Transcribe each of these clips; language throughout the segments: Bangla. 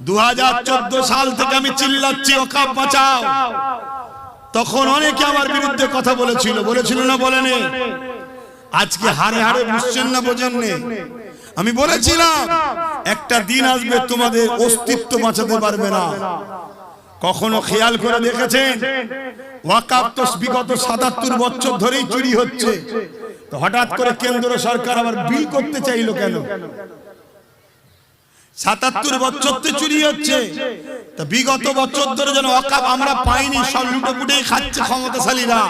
দু সাল থেকে আমি চিল্লাচ্ছি ওকাপ বাঁচাও। তখন অনেকে আমার বিরুদ্ধে কথা বলেছিল বলেছিল না বলেনি আজকে হারে হারে বুঝছেন না বোঝেননি আমি বলেছিলাম, একটা দিন আসবে তোমাদের অস্তিত্ব বাঁচাতে পারবে না। কখনো খেয়াল করে দেখেছেন? ওয়াকাপ তো বিগত সাতাত্তর বছর ধরেই চুরি হচ্ছে। হঠাৎ করে কেন্দ্র সরকার আবার বিল করতে চাইলো কেন? সাতাত্তর বছর তো চুরি হচ্ছে। তা বিগত বছর ধরে যেন অকাপ আমরা পাইনি সব লুটে পুটে খাচ্ছে ক্ষমতাশালীরা।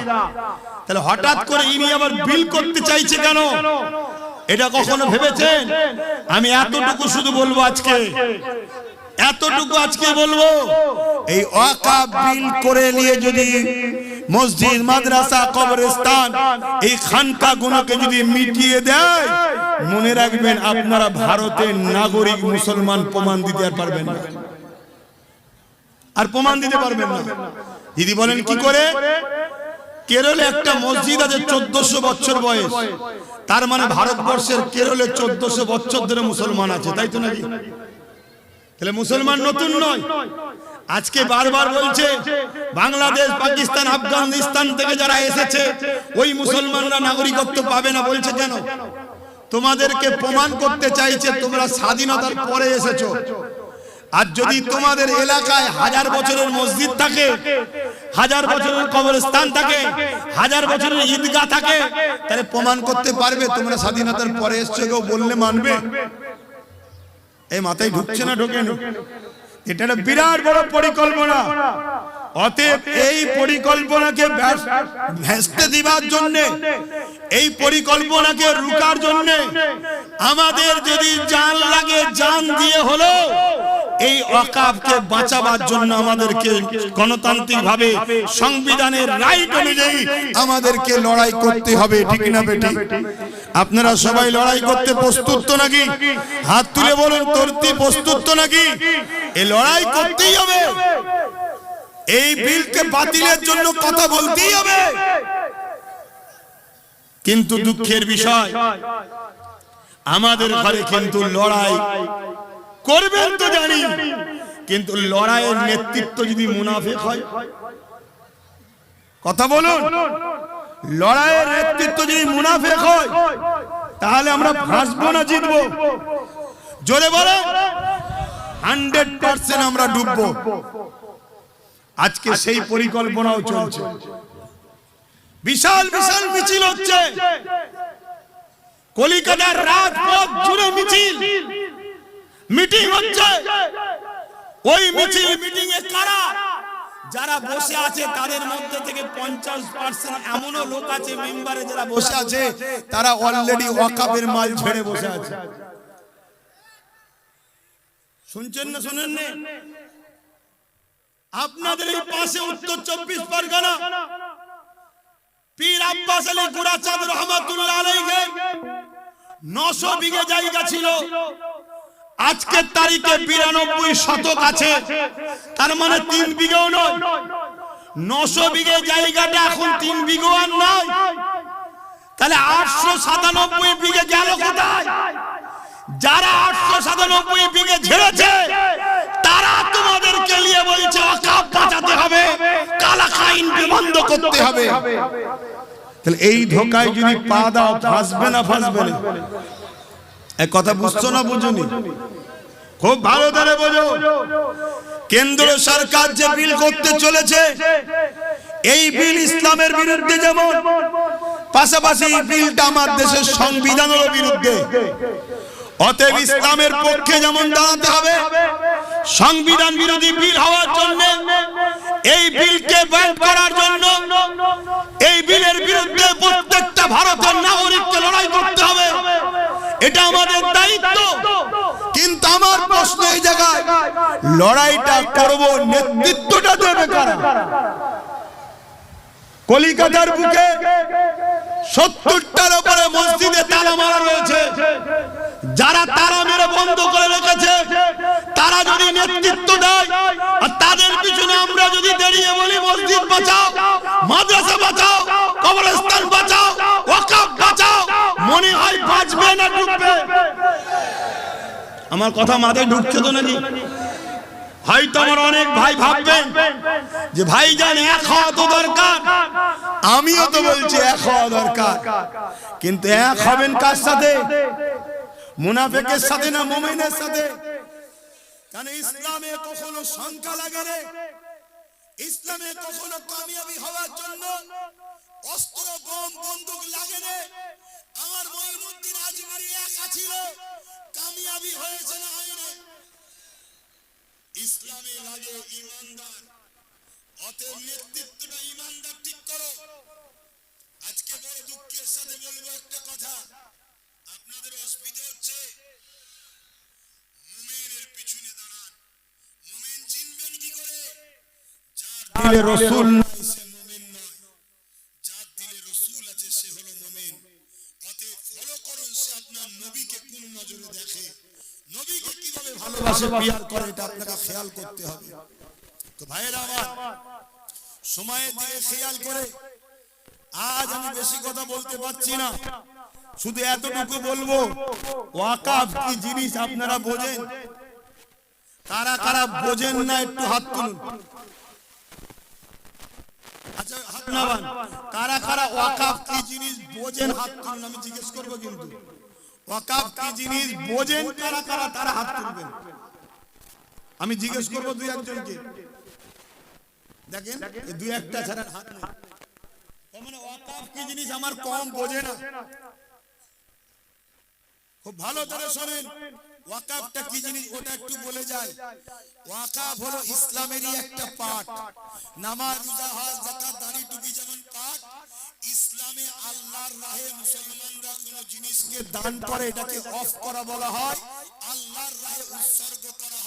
তাহলে হঠাৎ করে ইনি আবার বিল করতে চাইছে কেন? এটা কখনো ভেবেছেন? আমি এতটুকু শুধু বলব আজকে। এতটুকু আজকে বলব এই অকাপ বিল করে নিয়ে যদি মসজিদ মাদ্রাসা কবরস্থান এই খানকা গুলোকে যদি মিটিয়ে দেয় মনে রাখবেন আপনারা ভারতের নাগরিক মুসলমান প্রমাণ দিতে আর পারবেন না। আর প্রমাণ দিতে পারবেন না। দিদি বলেন, কি করে? কেরলে একটা মসজিদ আছে চোদ্দশো বছর বয়স। তার মানে ভারতবর্ষের কেরলে চোদ্দশো বছর ধরে মুসলমান আছে, তাই তো নাকি? তাহলে মুসলমান নতুন নয়। আজকে বারবার বলছে, বাংলাদেশ, পাকিস্তান, আফগানিস্তান থেকে যারা এসেছে, ওই মুসলমানরা নাগরিকত্ব পাবে না বলছে কেন? তোমাদেরকে প্রমাণ করতে চাইছে তোমরা স্বাধীনতার পরে এসেছ। আর যদি তোমাদের এলাকায় হাজার বছরের মসজিদ থাকে, হাজার বছরের কবরস্থান থাকে, হাজার বছরের ঈদগাহ থাকে, তাহলে প্রমাণ করতে পারবে তোমরা স্বাধীনতার পরে এসছো কেউ বললে মানবে। এই মাথায় ঢুকছে না, ঢোকেন। এটা একটা বিরাট বড় পরিকল্পনা। অতএব এই পরিকল্পনাকে ভেস্তে দিবার জন্য এই পরিকল্পনাকে রুকার জন্য আমাদের যদি জান লাগে জান দিয়ে হলো এই অকাবকে বাঁচাবার জন্য আমাদেরকে গণতান্ত্রিক ভাবে সংবিধানের রাইট অনুযায়ী আমাদেরকে লড়াই করতে হবে ঠিক না বেটি আপনারা সবাই লড়াই করতে প্রস্তুত তো নাকি? হাত তুলে বলুন তোরতি প্রস্তুত তো নাকি? এই লড়াই করতেই হবে। এই বিলকে বাতিলের জন্য কথা বলতেই হবে। কিন্তু দুঃখের বিষয় আমাদের ঘরে কিন্তু লড়াই করবেন তো জানি কিন্তু লড়াইয়ের নেতৃত্ব যদি মুনাফেক হয়। কথা বলুন। লড়াইয়ের নেতৃত্ব যদি মুনাফেক হয় তাহলে আমরা ফাঁসবো না জিতবো। জোরে বলে হান্ড্রেড পার্সেন্ট আমরা ডুববো। আজকে সেই পরিকল্পনাও চলছে। বিশাল বিশাল মিছিল হচ্ছে। কলিকাতার রাজপথ জুড়ে মিছিল। মিটিং হচ্ছে। ওই মিছিল মিটিং এ কারা? যারা বসে আছে তাদের মধ্যে থেকে পঞ্চাশ পার্সেন্ট এমনও লোক আছে মেম্বারে যারা বসে আছে তারা অলরেডি ওয়াকাবের মাল ছেড়ে বসে আছে। শুনছেন না শুনেন না? আপনাদের এই পাশে উত্তর চব্বিশ পরগনা। পীর আব্বাস আলী গুরাচাঁদ রহমাতুল্লাহ আলাইহি। নশো বিঘে জায়গা ছিল। আজকের তারিখে বিরানব্বই শতক আছে। তার মানে তিন বিঘেও নয়। নশো বিঘে জায়গাটা এখন তিন বিঘেও আর নয় তাহলে আটশো সাতানব্বই বিঘে গেল কোথায়? যারা আটশো সাতানব্বই বিঘে ঝেড়েছে তারা তোমাদেরকে নিয়ে বলছে, অকাপ বাঁচাতে হবে খাইনকে বন্ধ করতে হবে। তাহলে এই ধোকায় যদি পা দাও ফাঁসবে না ফাঁসবে না? এক কথা বুঝছ না বুঝুনি? খুব ভালো ধরে বোঝো। কেন্দ্র সরকার যে বিল করতে চলেছে, এই বিল ইসলামের বিরুদ্ধে যেমন, পাশাপাশি বিলটা আমার দেশের সংবিধানের বিরুদ্ধে। অতএব ইসলামের পক্ষে যেমন দাঁড়াতে হবে সংবিধান বিরোধী বিল হওয়ার জন্য, এই বিলকে ব্যান করার জন্য এই বিলের বিরুদ্ধে প্রত্যেকটা ভারতের নাগরিককে লড়াই করতে হবে। এটা আমাদের দায়িত্ব। কিন্তু আমার প্রশ্ন এই জায়গায়, লড়াইটা করব নেতৃত্বটা দেবে কারা? কলিকাতার বুকে সত্তরটার উপরে মসজিদে তালা মারা রয়েছে। যারা তারা মেরে বন্ধ করে রেখেছে যদি নেতৃত্ব দেয়? আর তাদের পিছনে আমরা যদি দাঁড়িয়ে বলি, মসজিদ বাঁচাও, মাদ্রাসা বাঁচাও, কবরস্থান বাঁচাও, ওয়াকাফ বাঁচাও, মনে হয় বাঁচবে না, ডুববে। আমার কথা মাথায় ঢুকছে তো নাকি? হয়তো আমার অনেক ভাই ভাববেন যে ভাই জান এক হওয়া তো দরকার। আমিও তো বলছি, এক হওয়া দরকার। কিন্তু এক হবেন কার সাথে? মুনাফেকের সাথে না মোমেনের সাথে? কারণ ইসলামে কখনো শঙ্কা লাগে রে। ইসলামে কখনো কামিয়াবি হওয়ার জন্য অস্ত্র, বোম, বন্দুক লাগে রে। আমার মঈনুদ্দিন আজমিরি একা ছিল, কামিয়াবি হয়েছে না হয় হয়নি। ইসলামে লাগে ইমানদার। অতএব নেতৃত্বটা ইমানদার ঠিক করো। আজকে বড় দুঃখের সাথে বলব একটা কথা। আপনাদের অসুবিধা হচ্ছে মুমিনের পিছনে দাঁড়ান মুমিন চিনবেন কি করে যার দিলে রসুল নাই সে মুমিন নয়। যার দিলে রসুল আছে সে হলো মুমিন। অতএব ফলো করুন সে আপনার নবীকে কোন নজরে দেখে? নবীকে কীভাবে ভালোবাসে পিয়ার করে এটা আপনাকে খেয়াল করতে হবে। তো ভাইয়েরা আমার সময়ের দিকে খেয়াল করে। আজ আমি বেশি কথা বলতে পারছি না। শুধু এতটুকু বলব ওয়াকাফ কি জিনিস আপনারা বোঝেন? কারা কারা বোঝেন না একটু হাত তুলুন। কারা কারা ওয়াকাফ কি জিনিস বোঝেন হাত আমি জিজ্ঞেস করব কিন্তু। ওয়াকাফ কি জিনিস বোঝেন, কারা কারা তারা হাত তুলবেন? আমি জিজ্ঞেস দুই একজনকে। দেখেন দুই একটা ছাড়া হাত নেই। তার মানে ওয়াকাফ কি জিনিস আমার কম বোঝে না। খুব ভালো করে শোনেন। ওয়াকাফটা কি জিনিস? ওটা একটু বলে যায় ওয়াকাফ হলো ইসলামেরই একটা পার্ট নামাজ রোজা হজ যাকাত দাড়ি টুপি যেমন পাঠ ইসলামে আল্লাহর রাহে মুসলমানরা কোন জিনিসকে দান করে এটাকে অফ করা বলা হয়। আল্লাহর রাহে উৎসর্গ করা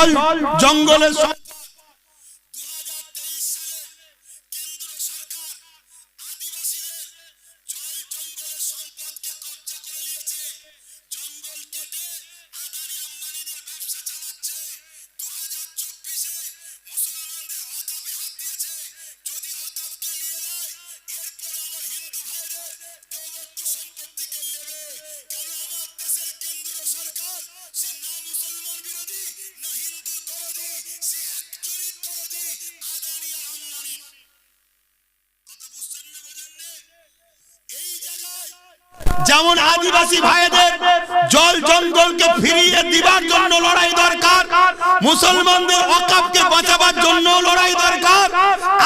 জঙ্গল জঙ্গলের যেমন আদিবাসী ভাইদের জল জঙ্গলকে ফিরিয়ে দিবার জন্য লড়াই দরকার, মুসলমানদের অকাপকে বাঁচাবার জন্য লড়াই দরকার।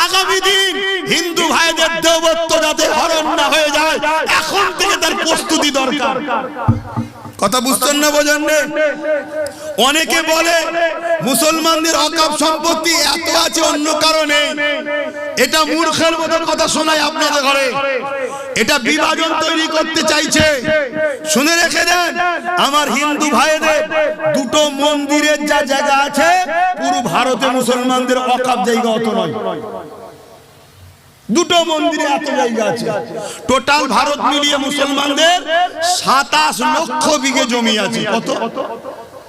আগামী দিন হিন্দু ভাইদের দেবত্ব যাতে হরণ না হয়ে যায়, এখন থেকে তার প্রস্তুতি দরকার। কথা বুঝছেন না বোঝেন? অনেকে বলে, মুসলমানদের অকাপ সম্পত্তি এত আছে অন্য কারণে। এটা মূর্খের মতো কথা শোনায় আপনাদের ঘরে। এটা বিভাজন তৈরি করতে চাইছে। শুনে রেখে দেন আমার হিন্দু ভাইদের দুটো মন্দিরের যা জায়গা আছে পুরো ভারতে মুসলমানদের অকাপ জায়গা অত নয়। দুটো মন্দিরে এত জায়গা আছে। টোটাল ভারত মিলিয়ে মুসলমানদের সাতাশ লক্ষ বিঘে জমি আছে। কত?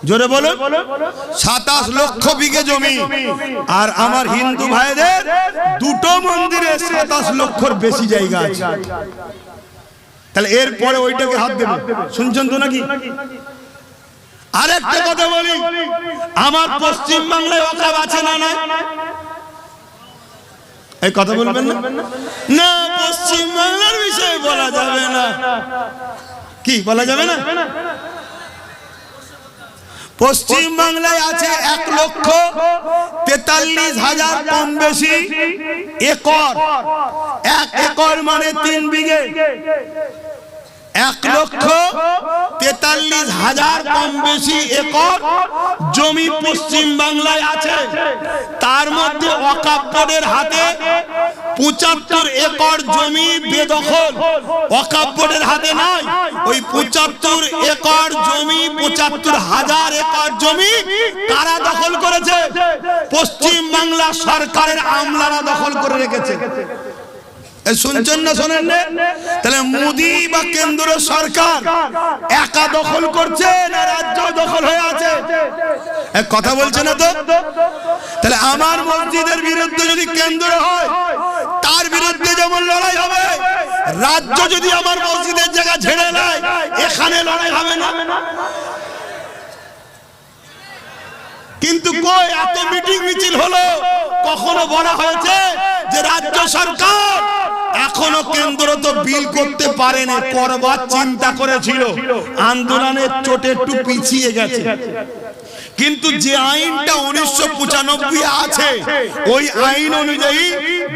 জোরে বলো সাতাশ লক্ষ বিঘে জমি। আর আমার হিন্দু ভাইদের দুটো মন্দিরে সাতাশ লক্ষর বেশি জায়গা আছে। তাহলে এরপরে ওইটাকে হাত দেবে। শুনছেন তো নাকি? আরেকটা কথা বলি। আমার পশ্চিম বাংলায় অকাব আছে না না এই কথা বলবেন না? না পশ্চিম বাংলার বিষয়ে বলা যাবে না। কি বলা যাবে না? পশ্চিম বাংলায় আছে এক লক্ষ তেতাল্লিশ হাজার কম বেশি একর। এক একর মানে তিন বিঘে। এক লক্ষ তেতাল্লিশ হাজার কম বেশি একর জমি পশ্চিম বাংলায় আছে। তার মধ্যে বোর্ডের হাতে পঁচাত্তর একর জমি বেদখল। বোর্ডের হাতে নাই। ওই পঁচাত্তর একর জমি, পঁচাত্তর হাজার একর জমি কারা দখল করেছে? পশ্চিম বাংলা সরকারের আমলারা দখল করে রেখেছে। শুনছেন না শোনেন? তাহলে মোদি বা কেন্দ্র সরকার একা দখল করছে না রাজ্য দখল হয়ে আছে? কথা বলছে না তো? তাহলে আমার মসজিদের বিরুদ্ধে যদি কেন্দ্র হয়, তার বিরুদ্ধে যেমন লড়াই হবে, রাজ্য যদি আমার মসজিদের জায়গা ঝেড়ে নেয়, এখানে লড়াই হবে না। কিন্তু কই এত মিটিং মিছিল হলো, কখনো বলা হয়েছে যে রাজ্য সরকার এখনও কেন্দ্র তো বিল করতে পারেনি করবার চিন্তা করেছিল। আন্দোলনের চোটে একটু পিছিয়ে গেছে। কিন্তু যে আইনটা উনিশশো পঁচানব্বই আছে ওই আইন অনুযায়ী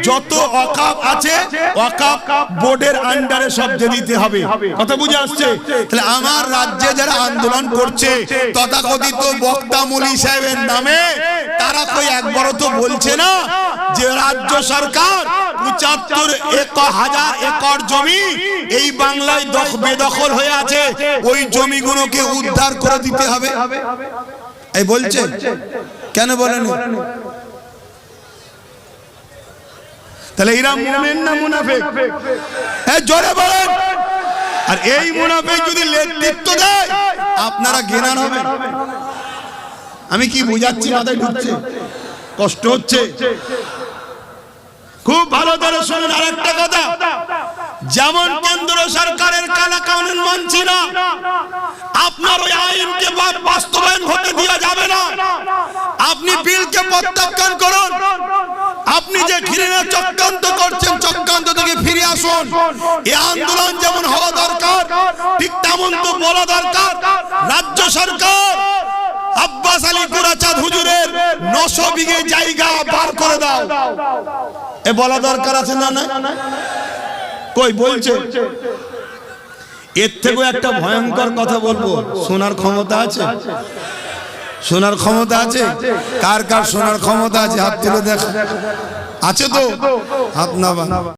যত অকাপ আছে অকাপ বোর্ডের আন্ডারে সব দিতে হবে। কথা বুঝে আসছে? তাহলে আমার রাজ্যে যারা আন্দোলন করছে তথাকথিত বক্তা মলি সাহেবের নামে তারা কই একবারও তো বলছে না যে রাজ্য সরকার পঁচাত্তর একর হাজার একর জমি এই বাংলায় দখ বেদখল হয়ে আছে। ওই জমিগুলোকে উদ্ধার করে দিতে হবে। এই বলছে? কেন বলেন? তাহলে এরা মুমিন না মুনাফিক? হ্যাঁ জোরে বলেন। আর এই মুনাফিক যদি নেতৃত্ব দেয় আপনারা জ্ঞান হবেন। আমি কি বুঝাচ্ছি মাথায় ঢুকছে? কষ্ট হচ্ছে। খুব ভালো করে শুনুন আরেকটা কথা। যেমন কেন্দ্র সরকারের কালা কানুন না, আপনার ওই আইনকে বাস্তবায়ন হতে দেওয়া যাবে না। আপনি বিলকে প্রত্যাখ্যান করুন। আপনি যে ঘৃণা চক্রান্ত করছেন, চক্রান্ত থেকে ফিরে আসুন। এই আন্দোলন যেমন হওয়া দরকার, ঠিক তেমন তো বলা দরকার। রাজ্য সরকার আব্বাস আলী কুরাচাঁদ হুজুরের নশো বিঘে জায়গা বার করে দাও। এ বলা দরকার আছে না না কই, বলছে? এর থেকেও একটা ভয়ঙ্কর কথা বলব। শোনার ক্ষমতা আছে? শোনার ক্ষমতা আছে? কার কার শোনার ক্ষমতা আছে? হাত তুলে দেখ। আছে তো? হাত না